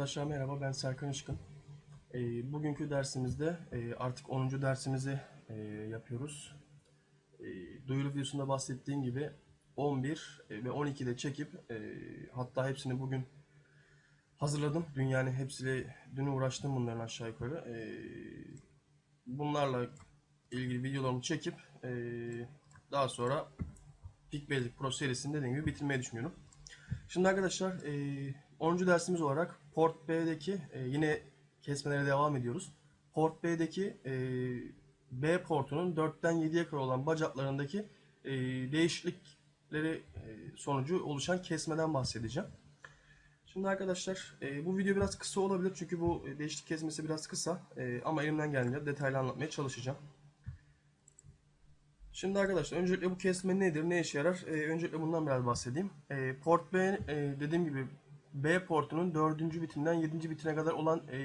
Arkadaşlar merhaba ben Serkan Işkın. Ee, bugünkü dersimizde e, artık 10. dersimizi e, yapıyoruz. E, duyuru videosunda bahsettiğim gibi 11 ve 12'de çekip e, hatta hepsini bugün hazırladım. Dün yani hepsiyle dün uğraştım bunların aşağı yukarı. E, bunlarla ilgili videolarımı çekip e, daha sonra Peak Basic Pro serisini dediğim gibi bitirmeyi düşünüyorum. Şimdi arkadaşlar e, 10. dersimiz olarak Port B'deki e, yine kesmelere devam ediyoruz. Port B'deki e, B portunun 4'ten 7'ye kadar olan bacaklarındaki e, değişiklikleri e, sonucu oluşan kesmeden bahsedeceğim. Şimdi arkadaşlar e, bu video biraz kısa olabilir çünkü bu e, değişiklik kesmesi biraz kısa e, ama elimden geldiğince detaylı anlatmaya çalışacağım. Şimdi arkadaşlar öncelikle bu kesme nedir, ne işe yarar? Ee, öncelikle bundan biraz bahsedeyim. Ee, port B e, dediğim gibi B portunun 4. bitinden 7. bitine kadar olan e,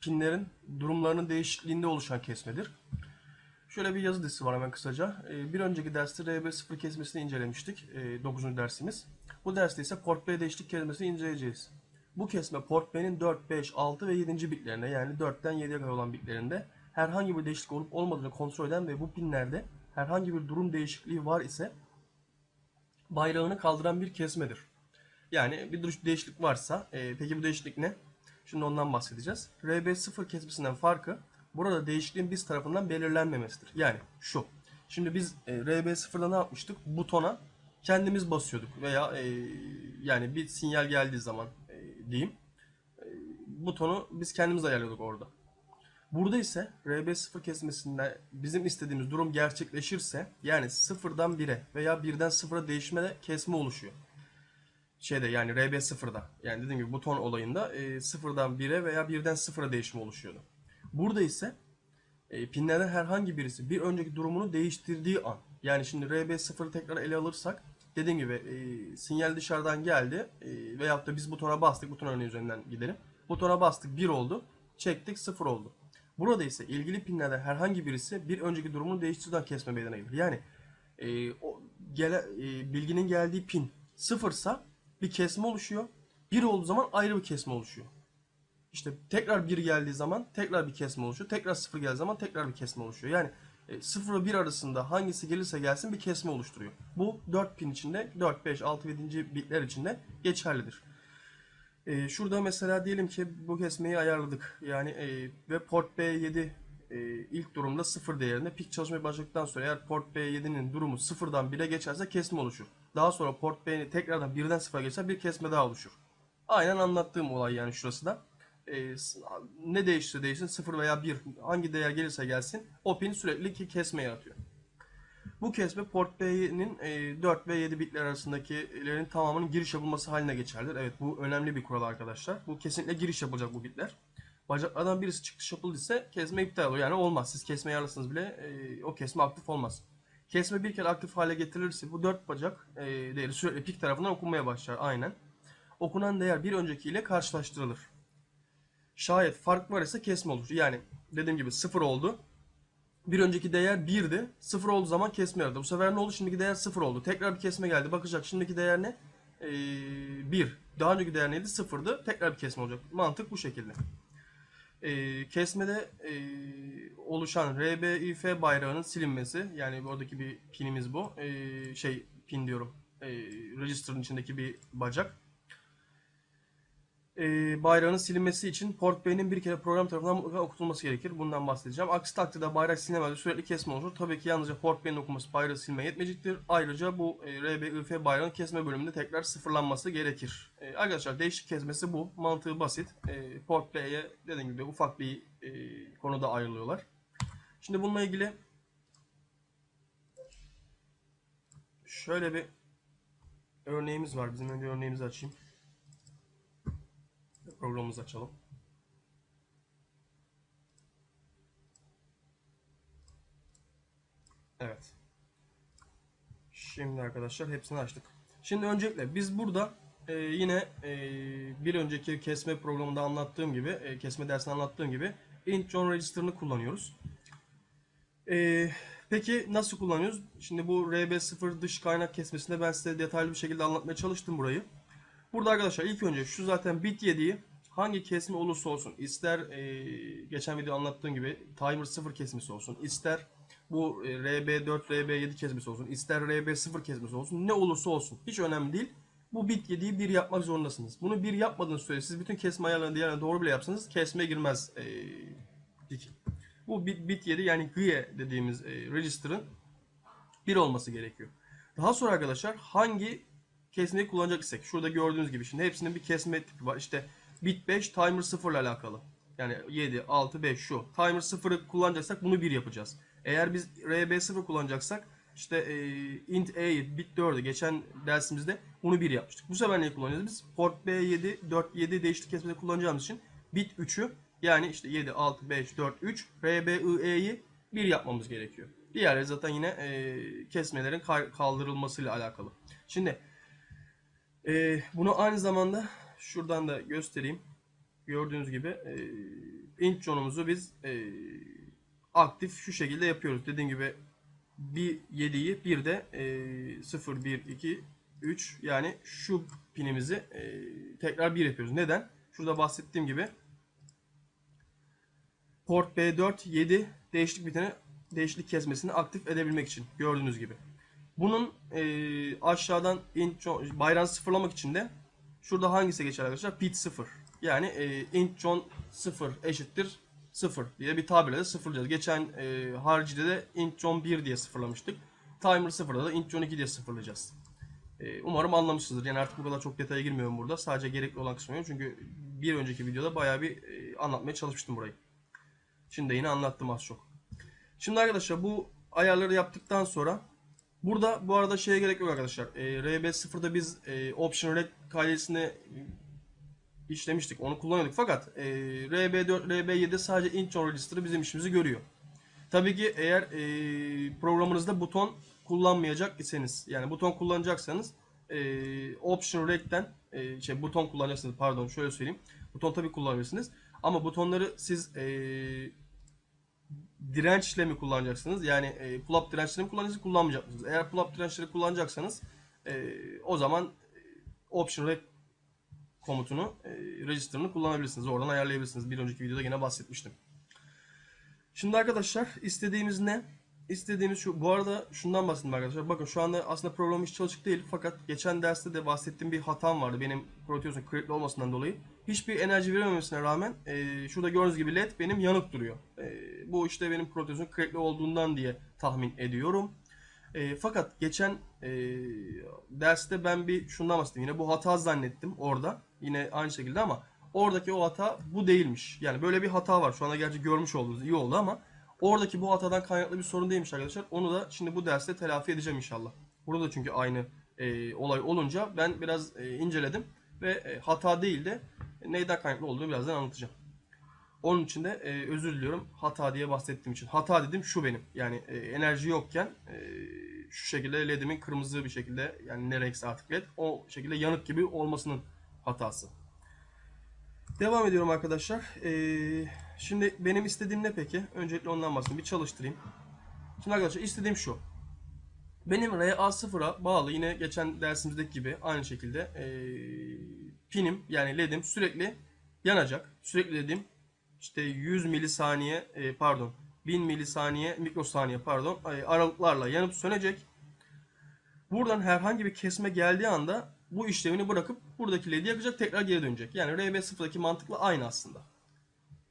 pinlerin durumlarının değişikliğinde oluşan kesmedir. Şöyle bir yazı dizisi var hemen kısaca. Ee, bir önceki derste RB0 kesmesini incelemiştik. E, 9. dersimiz. Bu derste ise port B değişiklik kesmesini inceleyeceğiz. Bu kesme port B'nin 4, 5, 6 ve 7. bitlerinde yani 4'ten 7'ye kadar olan bitlerinde herhangi bir değişiklik olup olmadığını kontrol eden ve bu pinlerde herhangi bir durum değişikliği var ise bayrağını kaldıran bir kesmedir. Yani bir duruş değişiklik varsa, e, peki bu değişiklik ne? Şimdi ondan bahsedeceğiz. RB0 kesmesinden farkı burada değişikliğin biz tarafından belirlenmemesidir. Yani şu. Şimdi biz e, RB0'da ne yapmıştık? Butona kendimiz basıyorduk veya e, yani bir sinyal geldiği zaman e, diyeyim e, butonu biz kendimiz ayarlıyorduk orada. Burada ise RB0 kesmesinde bizim istediğimiz durum gerçekleşirse yani sıfırdan 1'e veya 1'den 0'a değişme de kesme oluşuyor. Şeyde yani RB0'da yani dediğim gibi buton olayında e, sıfırdan 1'e veya 1'den 0'a değişme oluşuyordu. Burada ise e, pinlerden herhangi birisi bir önceki durumunu değiştirdiği an yani şimdi RB0'ı tekrar ele alırsak dediğim gibi e, sinyal dışarıdan geldi e, veyahut da biz butona bastık buton örneği üzerinden gidelim. Butona bastık 1 oldu çektik 0 oldu. Burada ise ilgili pinlerden herhangi birisi bir önceki durumunu değiştirden kesme meydana gelir. Yani e, o gele, e, bilginin geldiği pin sıfırsa bir kesme oluşuyor. Bir olduğu zaman ayrı bir kesme oluşuyor. İşte tekrar bir geldiği zaman tekrar bir kesme oluşuyor. Tekrar sıfır geldiği zaman tekrar bir kesme oluşuyor. Yani e, 0 ve 1 arasında hangisi gelirse gelsin bir kesme oluşturuyor. Bu 4 pin içinde 4, 5, 6 ve 7. bitler içinde geçerlidir. Ee, şurada mesela diyelim ki bu kesmeyi ayarladık. Yani e, ve port B7 e, ilk durumda 0 değerinde pik çalışmaya başladıktan sonra eğer port B7'nin durumu 0'dan 1'e geçerse kesme oluşur. Daha sonra port B tekrardan 1'den 0'a geçerse bir kesme daha oluşur. Aynen anlattığım olay yani şurası da. E, ne değişirse değişsin 0 veya 1 hangi değer gelirse gelsin o pin sürekli ki kesme yaratıyor. Bu kesme port B'nin e, 4 ve 7 bitler arasındakilerin tamamının giriş yapılması haline geçerlidir. Evet bu önemli bir kural arkadaşlar. Bu kesinlikle giriş yapılacak bu bitler. Bacaklardan birisi çıkış yapıldıysa kesme iptal olur. Yani olmaz. Siz kesme ayarlasanız bile e, o kesme aktif olmaz. Kesme bir kere aktif hale getirilirse bu dört bacak e, değeri sürekli pik tarafından okunmaya başlar. Aynen. Okunan değer bir öncekiyle karşılaştırılır. Şayet fark var ise kesme olur. Yani dediğim gibi 0 oldu. Bir önceki değer 1'di. 0 olduğu zaman kesme yaradı. Bu sefer ne oldu? Şimdiki değer 0 oldu. Tekrar bir kesme geldi. Bakacak şimdiki değer ne? Ee, 1. Daha önceki değer neydi? 0'dı. Tekrar bir kesme olacak. Mantık bu şekilde. Ee, kesmede e, oluşan RBIF bayrağının silinmesi. Yani oradaki bir pinimiz bu. Ee, şey pin diyorum. Ee, register'ın içindeki bir bacak e, bayrağının silinmesi için port B'nin bir kere program tarafından okutulması gerekir. Bundan bahsedeceğim. Aksi takdirde bayrak silinemez sürekli kesme olur. Tabii ki yalnızca port B'nin okuması bayrağı silmeye yetmeyecektir. Ayrıca bu e, RBIF bayrağın kesme bölümünde tekrar sıfırlanması gerekir. E, arkadaşlar değişik kesmesi bu. Mantığı basit. E, port B'ye dediğim gibi ufak bir e, konuda ayrılıyorlar. Şimdi bununla ilgili şöyle bir örneğimiz var. Bizim önce örneğimizi açayım. Programımızı açalım. Evet. Şimdi arkadaşlar hepsini açtık. Şimdi öncelikle biz burada e, yine e, bir önceki kesme programında anlattığım gibi, e, kesme dersinde anlattığım gibi int John register'ını kullanıyoruz. E, peki nasıl kullanıyoruz? Şimdi bu RB0 dış kaynak kesmesinde ben size detaylı bir şekilde anlatmaya çalıştım burayı. Burada arkadaşlar ilk önce şu zaten bit 7'yi hangi kesme olursa olsun ister e, geçen video anlattığım gibi timer 0 kesmesi olsun ister bu e, RB4 RB7 kesmesi olsun ister RB0 kesmesi olsun ne olursa olsun hiç önemli değil. Bu bit 7'yi 1 yapmak zorundasınız. Bunu 1 yapmadığınız sürece siz bütün kesme ayarlarını diğerlerine doğru bile yapsanız kesmeye girmez e. Bu bit, bit 7 yani GUI dediğimiz e, register'ın 1 olması gerekiyor. Daha sonra arkadaşlar hangi kesmeyi kullanacak isek. Şurada gördüğünüz gibi şimdi hepsinin bir kesme tipi var. İşte bit 5 timer 0 ile alakalı. Yani 7, 6, 5 şu. Timer 0'ı kullanacaksak bunu 1 yapacağız. Eğer biz RB0 kullanacaksak işte e, int A'yı bit 4'ü geçen dersimizde bunu 1 yapmıştık. Bu sefer neyi kullanacağız biz? Port B7, 4, 7 değişik kesmede kullanacağımız için bit 3'ü yani işte 7, 6, 5, 4, 3 RBI'yi 1 yapmamız gerekiyor. Diğerleri zaten yine e, kesmelerin kaldırılmasıyla alakalı. Şimdi e, bunu aynı zamanda şuradan da göstereyim. Gördüğünüz gibi e, int john'umuzu biz e, aktif şu şekilde yapıyoruz. Dediğim gibi bir 7'yi bir de e, 0, 1, 2, 3 yani şu pinimizi e, tekrar 1 yapıyoruz. Neden? Şurada bahsettiğim gibi port B4 7 değişiklik biteni değişiklik kesmesini aktif edebilmek için gördüğünüz gibi. Bunun e, aşağıdan int John- bayrağını sıfırlamak için de şurada hangisi geçer arkadaşlar? Pit 0. Yani e, int John 0 eşittir 0 diye bir tabirle de sıfırlayacağız. Geçen e, haricide de int John 1 diye sıfırlamıştık. Timer 0'da da int John 2 diye sıfırlayacağız. E, umarım anlamışsınızdır. Yani artık bu kadar çok detaya girmiyorum burada. Sadece gerekli olan kısmı çünkü bir önceki videoda bayağı bir e, anlatmaya çalışmıştım burayı. Şimdi de yine anlattım az çok. Şimdi arkadaşlar bu ayarları yaptıktan sonra burada bu arada şeye gerek yok arkadaşlar. E, RB0'da biz e, Option Rec kaidesini işlemiştik. Onu kullanıyorduk. Fakat e, RB4, RB7 sadece int John register'ı bizim işimizi görüyor. Tabii ki eğer e, programınızda buton kullanmayacak iseniz yani buton kullanacaksanız e, Option Rec'ten e, şey buton kullanacaksınız pardon şöyle söyleyeyim. Buton tabii kullanabilirsiniz. Ama butonları siz e, dirençle mi kullanacaksınız? Yani e, pull-up dirençleri mi kullanacaksınız, kullanmayacak mısınız? Eğer pull-up dirençleri kullanacaksanız e, o zaman Option Rec komutunu, e, register'ını kullanabilirsiniz. Oradan ayarlayabilirsiniz. Bir önceki videoda yine bahsetmiştim. Şimdi arkadaşlar istediğimiz ne? İstediğimiz şu. Bu arada şundan bahsedeyim arkadaşlar. Bakın şu anda aslında program hiç çalışık değil. Fakat geçen derste de bahsettiğim bir hatam vardı. Benim Proteus'un crackli olmasından dolayı. Hiçbir enerji verememesine rağmen e, şurada gördüğünüz gibi led benim yanık duruyor. E, bu işte benim Proteus'un crackli olduğundan diye tahmin ediyorum. E, fakat geçen e, derste ben bir şundan bahsettim. Yine bu hata zannettim orada. Yine aynı şekilde ama oradaki o hata bu değilmiş. Yani böyle bir hata var. Şu anda gerçi görmüş oldunuz iyi oldu ama oradaki bu hatadan kaynaklı bir sorun değilmiş arkadaşlar. Onu da şimdi bu derste telafi edeceğim inşallah. Burada çünkü aynı e, olay olunca ben biraz e, inceledim ve e, hata değil de neyden kaynaklı olduğunu birazdan anlatacağım. Onun için de e, özür diliyorum hata diye bahsettiğim için. Hata dedim şu benim. Yani e, enerji yokken e, şu şekilde LED'imin kırmızı bir şekilde yani ne renkse artık LED o şekilde yanık gibi olmasının hatası. Devam ediyorum arkadaşlar. E, şimdi benim istediğim ne peki? Öncelikle ondan bahsedeyim. Bir çalıştırayım. Şimdi arkadaşlar istediğim şu. Benim RA0'a bağlı yine geçen dersimizdeki gibi aynı şekilde e, pinim yani LED'im sürekli yanacak. Sürekli dediğim işte 100 milisaniye e, pardon 1000 milisaniye mikrosaniye pardon e, aralıklarla yanıp sönecek. Buradan herhangi bir kesme geldiği anda bu işlemini bırakıp buradaki LED'i yakacak tekrar geri dönecek. Yani RB0'daki mantıkla aynı aslında.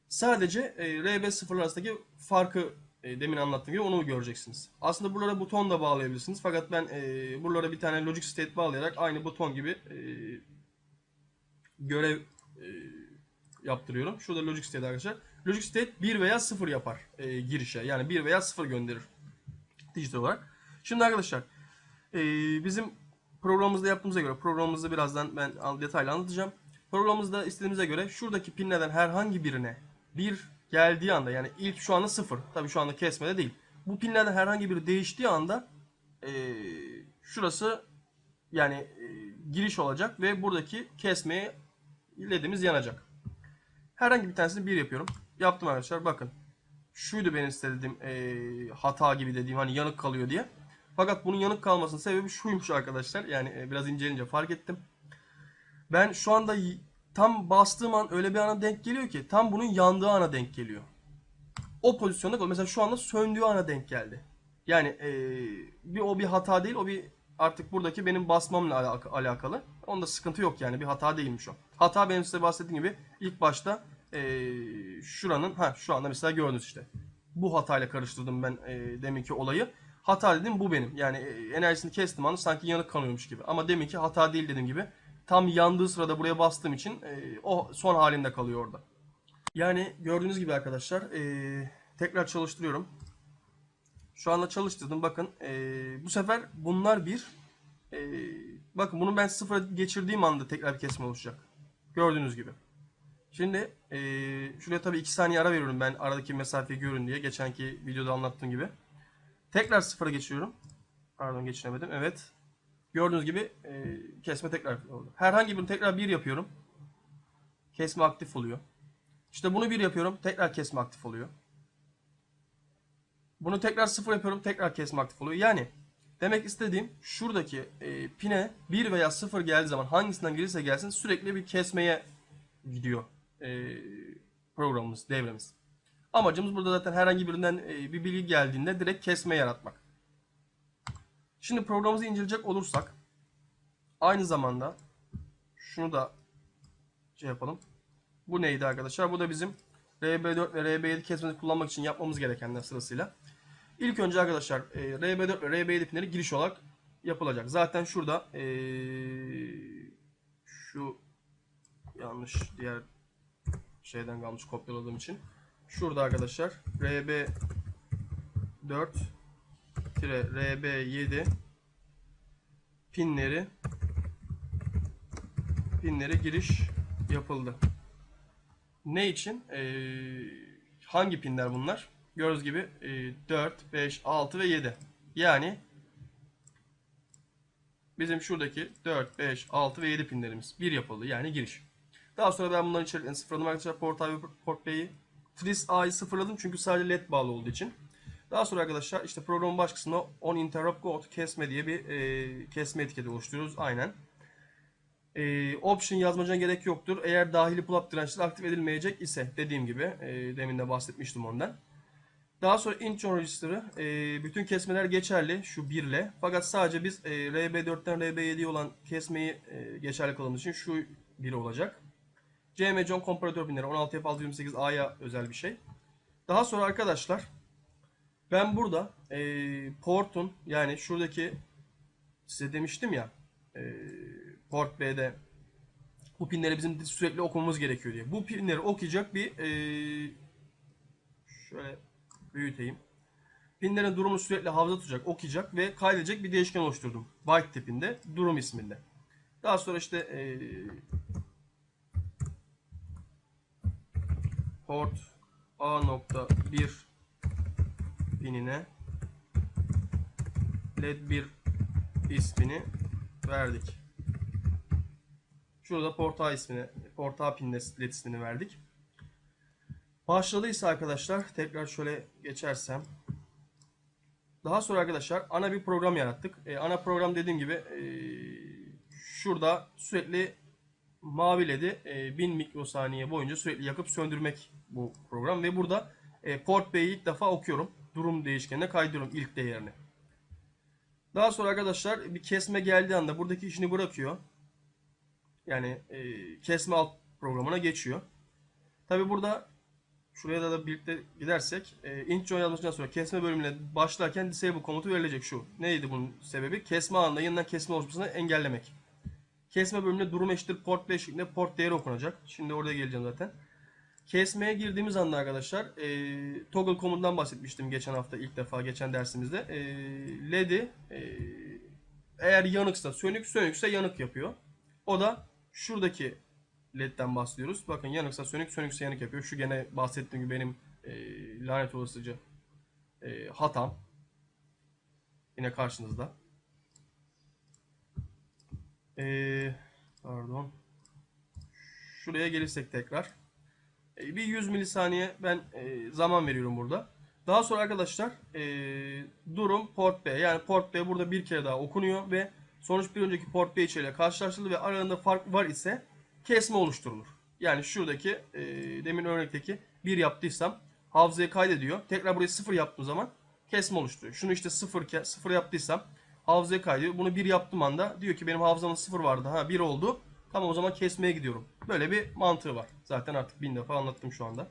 Sadece e, RB0 arasındaki farkı e, demin anlattığım gibi onu göreceksiniz. Aslında buralara buton da bağlayabilirsiniz. Fakat ben e, buralara bir tane logic state bağlayarak aynı buton gibi e, görev e, yaptırıyorum. Şurada logic state arkadaşlar. Logic state 1 veya 0 yapar e, girişe. Yani 1 veya 0 gönderir dijital olarak. Şimdi arkadaşlar e, bizim programımızda yaptığımıza göre programımızda birazdan ben detaylı anlatacağım. Programımızda istediğimize göre şuradaki pinlerden herhangi birine bir geldiği anda yani ilk şu anda 0. Tabii şu anda kesmede değil. Bu pinlerden herhangi biri değiştiği anda e, şurası yani e, giriş olacak ve buradaki kesmeye ledimiz yanacak. Herhangi bir tanesini bir yapıyorum. Yaptım arkadaşlar bakın. Şuydu benim istediğim e, hata gibi dediğim hani yanık kalıyor diye. Fakat bunun yanık kalmasının sebebi şuymuş arkadaşlar. Yani e, biraz inceleyince fark ettim. Ben şu anda tam bastığım an öyle bir ana denk geliyor ki tam bunun yandığı ana denk geliyor. O pozisyonda. Mesela şu anda söndüğü ana denk geldi. Yani eee, bir o bir hata değil, o bir artık buradaki benim basmamla alak- alakalı. Onda sıkıntı yok yani bir hata değilmiş o. Hata benim size bahsettiğim gibi ilk başta eee, şuranın ha şu anda mesela gördünüz işte. Bu hatayla karıştırdım ben eee deminki olayı. Hata dedim bu benim. Yani eee, enerjisini kestim anı sanki yanık kanıyormuş gibi. Ama deminki hata değil dediğim gibi. Tam yandığı sırada buraya bastığım için eee, o son halinde kalıyor orada. Yani gördüğünüz gibi arkadaşlar eee, tekrar çalıştırıyorum. Şu anda çalıştırdım. Bakın eee, bu sefer bunlar bir. Eee, bakın bunu ben sıfıra geçirdiğim anda tekrar kesme oluşacak. Gördüğünüz gibi. Şimdi eee, şuraya tabii 2 saniye ara veriyorum ben aradaki mesafeyi görün diye. Geçenki videoda anlattığım gibi. Tekrar sıfıra geçiyorum. Pardon geçiremedim. Evet. Gördüğünüz gibi eee, kesme tekrar oldu. Herhangi birini tekrar bir yapıyorum. Kesme aktif oluyor. İşte bunu bir yapıyorum. Tekrar kesme aktif oluyor. Bunu tekrar sıfır yapıyorum. Tekrar kesme aktif oluyor. Yani demek istediğim şuradaki e, pine 1 veya 0 geldiği zaman hangisinden gelirse gelsin sürekli bir kesmeye gidiyor e, programımız, devremiz. Amacımız burada zaten herhangi birinden e, bir bilgi geldiğinde direkt kesme yaratmak. Şimdi programımızı inceleyecek olursak aynı zamanda şunu da şey yapalım. Bu neydi arkadaşlar? Bu da bizim RB4 ve RB7 kesmeni kullanmak için yapmamız gerekenler sırasıyla. İlk önce arkadaşlar e, RB4 ve RB7 pinleri giriş olarak yapılacak. Zaten şurada e, şu yanlış diğer şeyden kalmış kopyaladığım için. Şurada arkadaşlar RB4 RB7 pinleri pinleri giriş yapıldı. Ne için? Ee, hangi pinler bunlar? Gördüğünüz gibi e, 4, 5, 6 ve 7. Yani bizim şuradaki 4, 5, 6 ve 7 pinlerimiz bir yapıldı. Yani giriş. Daha sonra ben bunların içeriklerini sıfırladım arkadaşlar. Port A ve Port B'yi. Tris A'yı sıfırladım çünkü sadece LED bağlı olduğu için. Daha sonra arkadaşlar işte programın baş kısmına on interrupt to kesme diye bir e, kesme etiketi oluşturuyoruz. Aynen. E, option yazmacına gerek yoktur. Eğer dahili pull-up dirençleri aktif edilmeyecek ise dediğim gibi e, demin de bahsetmiştim ondan. Daha sonra int register'ı e, bütün kesmeler geçerli şu 1 ile. Fakat sadece biz e, RB4'ten RB7'ye olan kesmeyi e, geçerli kıldığımız için şu 1 olacak. CM John komparatör pinleri 16 F628 A'ya özel bir şey. Daha sonra arkadaşlar ben burada e, portun yani şuradaki size demiştim ya e, port B'de bu pinleri bizim sürekli okumamız gerekiyor diye. Bu pinleri okuyacak bir e, şöyle büyüteyim. Pinlerin durumu sürekli hafıza tutacak, okuyacak ve kaydedecek bir değişken oluşturdum. Byte tipinde, durum isminde. Daha sonra işte e, port A.1 pinine led 1 ismini verdik. Şurada port A ismini, port A pinine led ismini verdik. Başladıysa arkadaşlar tekrar şöyle geçersem. Daha sonra arkadaşlar ana bir program yarattık. E, ana program dediğim gibi e, şurada sürekli mavi led'i e, 1000 mikrosaniye boyunca sürekli yakıp söndürmek bu program. Ve burada e, port B'yi ilk defa okuyorum. Durum değişkenine kaydırıyorum ilk değerini. Daha sonra arkadaşlar bir kesme geldiği anda buradaki işini bırakıyor. Yani e, kesme alt programına geçiyor. Tabi burada şuraya da, da birlikte gidersek e, int join sonra kesme bölümüne başlarken disable komutu verilecek şu. Neydi bunun sebebi? Kesme anında yeniden kesme oluşmasını engellemek. Kesme bölümünde durum eşittir port 5 şeklinde port değeri okunacak. Şimdi oraya geleceğim zaten. Kesmeye girdiğimiz anda arkadaşlar e, toggle komutundan bahsetmiştim geçen hafta ilk defa geçen dersimizde. E, LED'i e, eğer yanıksa sönük sönükse yanık yapıyor. O da şuradaki LED'den bahsediyoruz. Bakın yanıksa sönük sönükse yanık yapıyor. Şu gene bahsettiğim gibi benim e, lanet olasıca e, hatam. Yine karşınızda. E, pardon. Şuraya gelirsek tekrar. E, bir 100 milisaniye ben e, zaman veriyorum burada. Daha sonra arkadaşlar e, durum port B. Yani port B burada bir kere daha okunuyor ve Sonuç bir önceki port B ile karşılaştırılır ve aralarında fark var ise kesme oluşturulur. Yani şuradaki e, demin örnekteki 1 yaptıysam hafızaya kaydediyor. Tekrar burayı 0 yaptığım zaman kesme oluşturuyor. Şunu işte 0 0 yaptıysam hafızaya kaydediyor. Bunu 1 yaptığım anda diyor ki benim hafızamın 0 vardı. Ha 1 oldu. Tamam o zaman kesmeye gidiyorum. Böyle bir mantığı var. Zaten artık bin defa anlattım şu anda.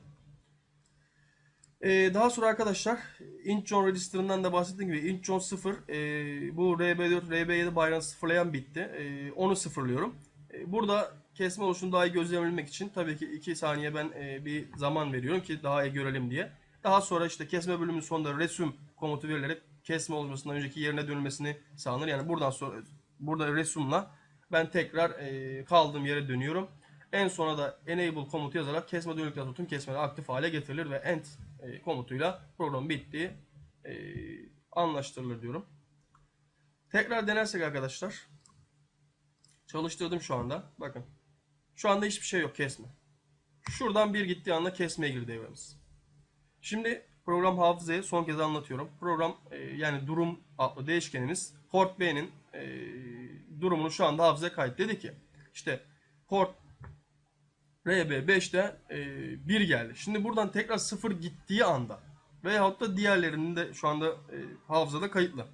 Ee, daha sonra arkadaşlar int John register'ından da bahsettiğim gibi int John 0 e, bu RB4 RB7 bayrağını sıfırlayan bitti. E, onu sıfırlıyorum. E, burada kesme oluşunu daha iyi gözlemlemek için tabii ki 2 saniye ben e, bir zaman veriyorum ki daha iyi görelim diye. Daha sonra işte kesme bölümünün sonunda resume komutu verilerek kesme olmasından önceki yerine dönülmesini sağlanır. Yani buradan sonra burada resume'la ben tekrar e, kaldığım yere dönüyorum. En sona da enable komutu yazarak kesme dönükten tüm kesmeler aktif hale getirilir ve end e, komutuyla program bittiği e, anlaştırılır diyorum. Tekrar denersek arkadaşlar. Çalıştırdım şu anda. Bakın. Şu anda hiçbir şey yok kesme. Şuradan bir gittiği anda kesmeye girdi devremiz. Şimdi program hafızayı son kez anlatıyorum. Program e, yani durum adlı değişkenimiz port B'nin e, durumunu şu anda hafızaya kayıt. Dedi ki işte port RB5'te e, 1 geldi. Şimdi buradan tekrar 0 gittiği anda veyahut da diğerlerinin de şu anda e, hafızada kayıtlı.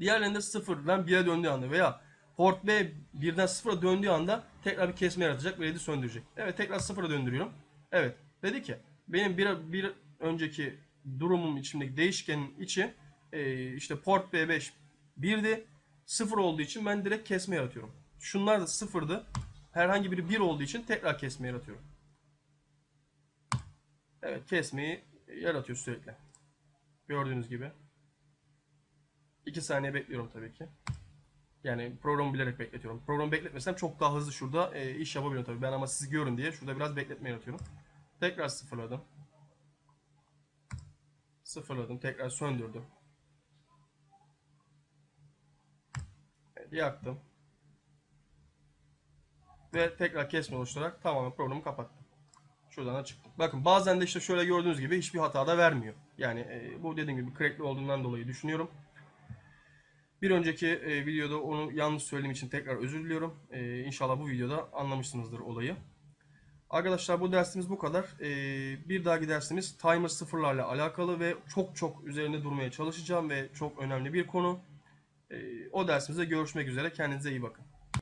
Diğerlerinde 0'dan 1'e döndüğü anda veya port B 1'den 0'a döndüğü anda tekrar bir kesme yaratacak ve LED'i söndürecek. Evet tekrar 0'a döndürüyorum. Evet dedi ki benim bir, bir önceki durumum içindeki değişkenin içi e, işte port B5 1'di. 0 olduğu için ben direkt kesme yaratıyorum. Şunlar da 0'dı. Herhangi biri 1 olduğu için tekrar kesme yaratıyorum. Evet kesmeyi yaratıyor sürekli. Gördüğünüz gibi. 2 saniye bekliyorum tabii ki. Yani programı bilerek bekletiyorum. Programı bekletmesem çok daha hızlı şurada e, iş yapabiliyorum tabii. Ben ama siz görün diye şurada biraz bekletme yaratıyorum. Tekrar sıfırladım. Sıfırladım. Tekrar söndürdüm. Evet, yaktım. Ve tekrar kesme oluşturarak tamamen programı kapattım. Şuradan da çıktım. Bakın bazen de işte şöyle gördüğünüz gibi hiçbir hata da vermiyor. Yani e, bu dediğim gibi crackli olduğundan dolayı düşünüyorum. Bir önceki e, videoda onu yanlış söylediğim için tekrar özür diliyorum. E, inşallah bu videoda anlamışsınızdır olayı. Arkadaşlar bu dersimiz bu kadar. E, bir dahaki dersimiz timer sıfırlarla alakalı ve çok çok üzerinde durmaya çalışacağım ve çok önemli bir konu. E, o dersimizde görüşmek üzere. Kendinize iyi bakın.